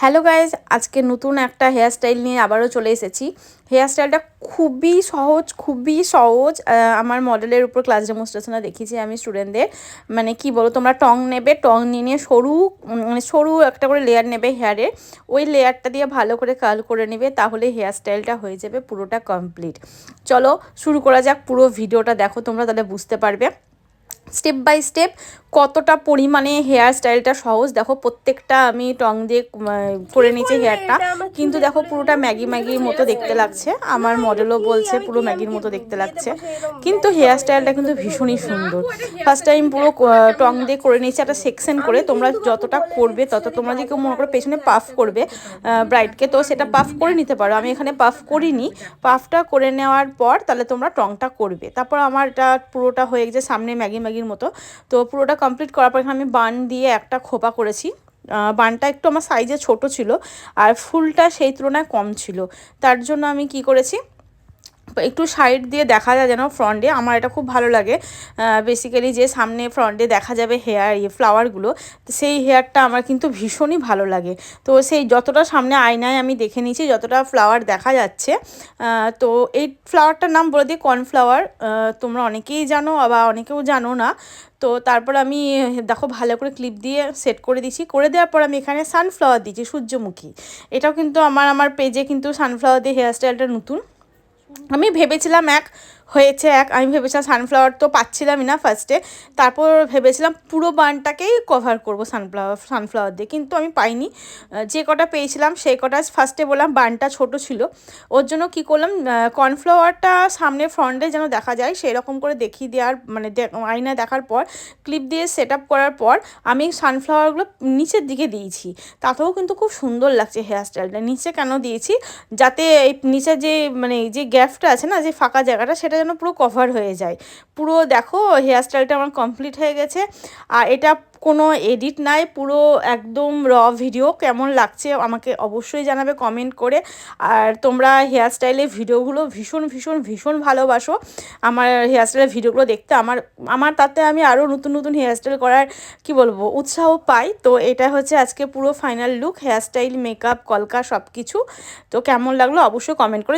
Hello guys আজকে নতুন একটা হেয়ার স্টাইল নিয়ে আবারও চলে এসেছি। হেয়ার স্টাইলটা খুবই সহজ খুবই সহজ। আমার মডেলের উপর ক্লাস ডেমনস্ট্রেশনে দেখিয়েছি আমি স্টুডেন্টদের মানে কি বলো, তোমরা টং নেবে, টং নিয়ে নিয়ে সরু মানে সরু একটা করে লেয়ার নেবে হেয়ারে ওই লেয়ারটা দিয়ে ভালো করে কার্ল করে নেবে, তাহলে হেয়ার স্টাইলটা হয়ে যাবে পুরোটা কমপ্লিট চলো শুরু করা যাক পুরো ভিডিওটা দেখো তোমরা তাহলে বুঝতে পারবে। স্টেপ বাই স্টেপ কতটা পরিমাণে হেয়ার স্টাইলটা সহজ। দেখো প্রত্যেকটা আমি টং দিয়ে করে নিয়েছি হেয়ারটা। কিন্তু দেখো পুরোটা ম্যাগি ম্যাগির মতো দেখতে লাগছে। আমার মডেলও বলছে পুরো ম্যাগির মতো দেখতে লাগছে। কিন্তু হেয়ার স্টাইলটা কিন্তু ভীষণই সুন্দর। ফার্স্ট টাইম পুরো টং দিয়ে করে নিয়েছি একটা সেকশন করে তোমরা যতটা করবে তত তোমরা যদি কেউ মনে করো পেছনে পাফ করবে ব্রাইডকে তো সেটা পাফ করে নিতে পারো। আমি এখানে পাফ করিনি। পাফটা করে নেওয়ার পর তাহলে তোমরা টংটা করবে। তারপর আমার এটা পুরোটা হয়ে গেছে সামনে ম্যাগি ম্যাগি ম্যাগির মতো। তো পুরোটা কমপ্লিট করার পর আমি বান দিয়ে একটা খোপা করেছি। বানটা একটু আমার সাইজে ছোট ছিল আর ফুলটা সেই তুলনায় কম ছিল। তার জন্য আমি কি করেছি একটু সাইড দিয়ে দেখা যায় যেন ফ্রন্টে আমার এটা খুব ভালো লাগে। বেসিক্যালি যে সামনে ফ্রন্টে দেখা যাবে হেয়ার ইয়ে ফ্লাওয়ারগুলো সেই হেয়ারটা আমার কিন্তু ভীষণই ভালো লাগে। তো সেই যতটা সামনে আয়নায় আমি দেখে নিয়েছি, যতটা ফ্লাওয়ার দেখা যাচ্ছে তো এই ফ্লাওয়ারটার নাম বলে দিই কর্নফ্লাওয়ার তোমরা অনেকেই জানো বা অনেকেও জানো না। তো তারপর আমি দেখো ভালো করে ক্লিপ দিয়ে সেট করে দিচ্ছি করে দেওয়ার পর আমি এখানে সানফ্লাওয়ার দিচ্ছি সূর্যমুখী। এটাও কিন্তু আমার আমার পেজে কিন্তু সানফ্লাওয়ার দিয়ে হেয়ার স্টাইলটা নতুন। আমি ভেবেছিলাম এক হয়েছে এক, আমি ভেবেছিলাম সানফ্লাওয়ার তো পাচ্ছিলামই না ফার্স্টে তারপর ভেবেছিলাম পুরো বানটাকেই কভার করব সানফ্লাওয়ার সানফ্লাওয়ার দিয়ে। কিন্তু আমি পাইনি। যে কটা পেয়েছিলাম, সেই কটা ফার্স্টে বললাম বানটা ছোট ছিল। ওর জন্য কি করলাম কর্নফ্লাওয়ারটা সামনে ফ্রন্টে যেন দেখা যায় সেই রকম করে দেখিয়ে দেওয়ার মানে আয়নায় দেখার পর ক্লিপ দিয়ে সেট আপ করার পর, আমি সানফ্লাওয়ারগুলো নিচের দিকে দিয়েছি। তাতেও কিন্তু খুব সুন্দর লাগছে হেয়ার স্টাইলটা নিচে কেন দিয়েছি? যাতে এই নিচে যে মানে যে গ্যাপটা আছে না, যে ফাঁকা জায়গাটা, সেটা যেন পুরো কভার হয়ে যায়। পুরো দেখো হেয়ার স্টাইলটা আমার কমপ্লিট হয়ে গেছে। আর এটা কোনো এডিট নাই, পুরো একদম র ভিডিও কেমন লাগছে আমাকে অবশ্যই জানাবে কমেন্ট করে। আর তোমরা হেয়ার স্টাইলের ভিডিওগুলো ভীষণ ভীষণ ভীষণ ভালোবাসো। আমার হেয়ার স্টাইলের ভিডিওগুলো দেখতে আমার আমার তাতে আমি আরও নতুন নতুন হেয়ার স্টাইল করার, কি বলব, উৎসাহ পাই। তো এটা হচ্ছে আজকে পুরো final look hair style makeup কলকা সব কিছু তো কেমন লাগল অবশ্যই কমেন্ট করে